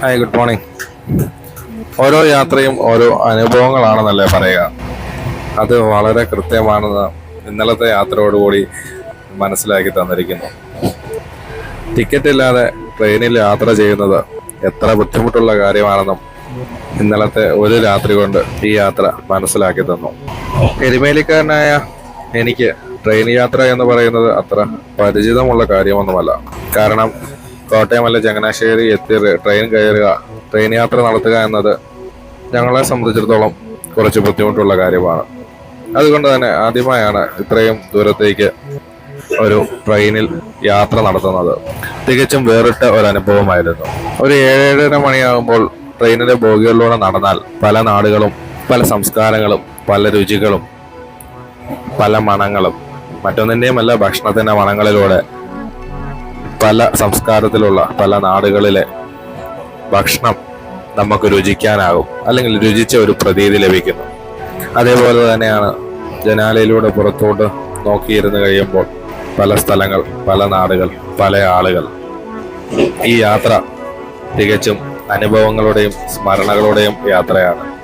Hi good morning ഓരോ യാത്രയും ഓരോ അനുഭവങ്ങളാണെന്നല്ലേ പറയുക. അത് വളരെ കൃത്യമാണെന്ന് ഇന്നലത്തെ യാത്രയോടുകൂടി മനസ്സിലാക്കി തന്നിരിക്കുന്നു. ടിക്കറ്റ് ഇല്ലാതെ ട്രെയിനിൽ യാത്ര ചെയ്യുന്നത് എത്ര ബുദ്ധിമുട്ടുള്ള കാര്യമാണെന്നും ഇന്നലത്തെ ഒരു രാത്രി കൊണ്ട് ഈ യാത്ര മനസ്സിലാക്കി തന്നു. എരുമേലിക്കാരനായ എനിക്ക് ട്രെയിൻ യാത്ര എന്ന് പറയുന്നത് അത്ര പരിചിതമുള്ള കാര്യമൊന്നുമല്ല. കാരണം കോട്ടയം അല്ല ചങ്ങനാശ്ശേരി എത്തി ട്രെയിൻ കയറുക. ട്രെയിൻ യാത്ര നടത്തുക എന്നത് ഞങ്ങളെ സംബന്ധിച്ചിടത്തോളം കുറച്ച് ബുദ്ധിമുട്ടുള്ള കാര്യമാണ്. അതുകൊണ്ട് തന്നെ ആദ്യമായാണ് ഇത്രയും ദൂരത്തേക്ക് ഒരു ട്രെയിനിൽ യാത്ര നടത്തുന്നത്. തികച്ചും വേറിട്ട ഒരു അനുഭവമായിരുന്നു. ഒരു ഏഴര മണിയാകുമ്പോൾ ട്രെയിനിന്റെ ബോഗികളിലൂടെ നടന്നാൽ പല നാടുകളും പല സംസ്കാരങ്ങളും പല രുചികളും പല മണങ്ങളും മറ്റൊന്നിന്റെയും അല്ല ഭക്ഷണത്തിന്റെ മണങ്ങളിലൂടെ പല സംസ്കാരത്തിലുള്ള പല നാടുകളിലെ ഭക്ഷണം നമുക്ക് രുചിക്കാനാകും. അല്ലെങ്കിൽ രുചിച്ച ഒരു പ്രതീതി ലഭിക്കുന്നു. അതേപോലെ തന്നെയാണ് ജനാലയിലൂടെ പുറത്തോട്ട് നോക്കിയിരുന്ന് കഴിയുമ്പോൾ പല സ്ഥലങ്ങൾ പല നാടുകൾ പല ആളുകൾ. ഈ യാത്ര തികച്ചും അനുഭവങ്ങളുടെയും സ്മരണകളുടെയും യാത്രയാണ്.